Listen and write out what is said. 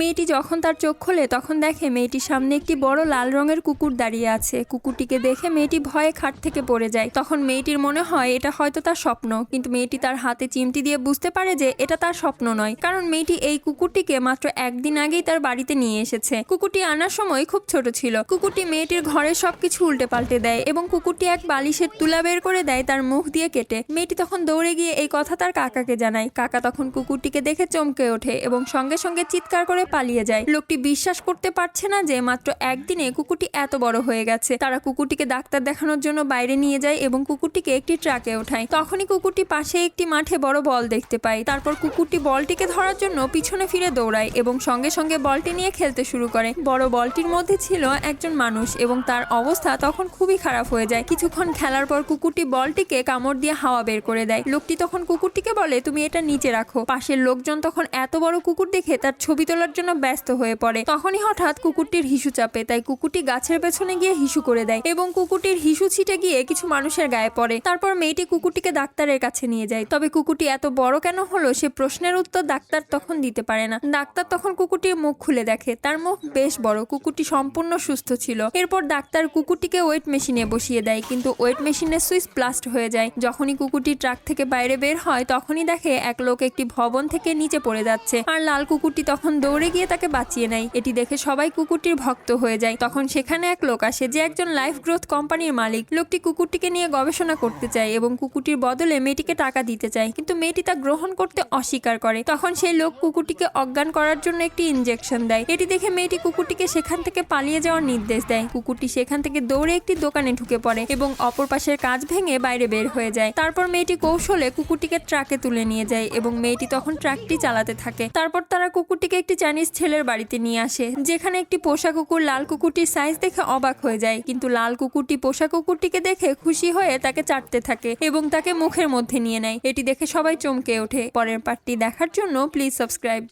মেয়েটি যখন তার চোখ খোলে, তখন দেখে মেয়েটির সামনে একটি বড় লাল রঙের কুকুর দাঁড়িয়ে আছে। কুকুরটিকে দেখে মেয়েটি ভয়ে খাট থেকে পড়ে যায়। তখন মেয়েটির মনে হয়, এটা হয়তো তার স্বপ্ন। কিন্তু মেয়েটি তার হাতে চিমটি দিয়ে বুঝতে পারে যে, এটা তার স্বপ্ন নয়। কারণ মেয়েটি এই কুকুরটিকে মাত্র একদিন আগেই তার বাড়িতে নিয়ে এসেছে। কুকুরটি আনার সময় খুব ছোট ছিল। কুকুরটি মেয়েটির ঘরের সবকিছু উল্টে পাল্টে দেয় এবং কুকুরটি এক বালিশের তুলা বের করে দেয় তার মুখ দিয়ে কেটে। মেয়েটি তখন দৌড়ে গিয়ে এই কথা তার কাকাকে জানায়। কাকা তখন কুকুরটিকে দেখে চমকে ওঠে এবং সঙ্গে সঙ্গে চিৎকার করে পালিয়ে যায়। লোকটি বিশ্বাস করতে পারছে না যে মাত্র একদিনে কুকুরটি এত বড় হয়ে গেছে। তারা কুকুরটিকে ডাক্তার দেখানোর জন্য বাইরে নিয়ে যায় এবং কুকুরটিকে একটি ট্রাকে ওঠায়। তখনই কুকুরটি পাশে একটি মাঠে বড় বল দেখতে পায়। তারপর কুকুরটি বলটিকে ধরার জন্য পিছনে ফিরে দৌড়ায় এবং সঙ্গে সঙ্গে বলটি নিয়ে খেলতে শুরু করে। বড় বলটির মধ্যে ছিল একজন মানুষ এবং তার অবস্থা তখন খুবই খারাপ হয়ে যায়। কিছুক্ষণ খেলার পর কুকুরটি বলটিকে কামড় দিয়ে হাওয়া বের করে দেয়। লোকটি তখন কুকুরটিকে বলে, তুমি এটা নিচে রাখো। পাশের লোকজন তখন এত বড় কুকুর দেখে তার ছবি তোলার জন্য ব্যস্ত হয়ে পড়ে। তখনই হঠাৎ কুকুরটির হিসু চাপে, তাই কুকুরটি গাছের পেছনে গিয়ে হিসু করে দেয় এবং কুকুরটির হিসু ছিটে গিয়ে কিছু মানুষের গায়ে পড়ে। তারপর মেয়েটি কুকুরটিকে ডাক্তারের কাছে নিয়ে যায়। তবে কুকুরটি এত বড় কেন হলো সে প্রশ্নের উত্তর ডাক্তার তখন দিতে পারে না। ডাক্তার তখন কুকুরটির মুখ খুলে দেখে, তার মুখ বেশ বড়, কুকুরটি সম্পূর্ণ সুস্থ ছিল। এরপর ডাক্তার কুকুরটিকে ওয়েট মেশিনে বসিয়ে দেয়, কিন্তু ওয়েট মেশিনের সুইচ ব্লাস্ট হয়ে যায়। যখনই কুকুরটি ট্রাক থেকে বাইরে বের হয়, তখনই দেখে এক লোক একটি ভবন থেকে নিচে পড়ে যাচ্ছে। আর লাল কুকুরটি তখন দৌড়ে গিয়ে তাকে বাঁচিয়ে নেয়। এটি দেখে সবাই কুকুরটির ভক্ত হয়ে যায়। তখন সেখানে এক লোক আসে যে একজন লাইফ গ্রোথ কোম্পানির মালিক। লোকটি কুকুরটিকে নিয়ে গবেষণা করতে চায় এবং কুকুরটির বদলে মেয়েটিকে টাকা দিতে চায়। কিন্তু মেয়েটি তা গ্রহণ করতে অস্বীকার করে। তখন সেই লোক কুকুরটিকে অজ্ঞান করার জন্য একটি ইঞ্জেকশন দেয়। এটি দেখে মেয়েটি কুকুরটিকে সেখান থেকে পালিয়ে যাওয়ার নির্দেশ দেয়। কুকুরটি সেখান থেকে দৌড়ে একটি দোকানে ঢুকে পড়ে এবং অপর পাশের কাজ ভেঙে বাইরে বের হয়ে যায়। তারপর মেয়েটি কৌশলে কুকুরটিকে ট্রাকে তুলে নিয়ে যায় এবং মেয়েটি তখন ট্রাকটি চালাতে থাকে। তারপর তারা কুকুরটিকে একটি চাইনিজ ছেলের বাড়িতে নিয়ে আসে, যেখানে একটি পোষা কুকুর লাল কুকুরটির সাইজ দেখে অবাক হয়ে যায়। কিন্তু লাল কুকুরটি পোষা কুকুরটিকে দেখে খুশি হয়ে তাকে চাটতে থাকে এবং তাকে মুখের মধ্যে নিয়ে নেয়। এটি দেখে সবাই চমকে ওঠে। পরের পার্টটি দেখার জন্য প্লিজ সাবস্ক্রাইব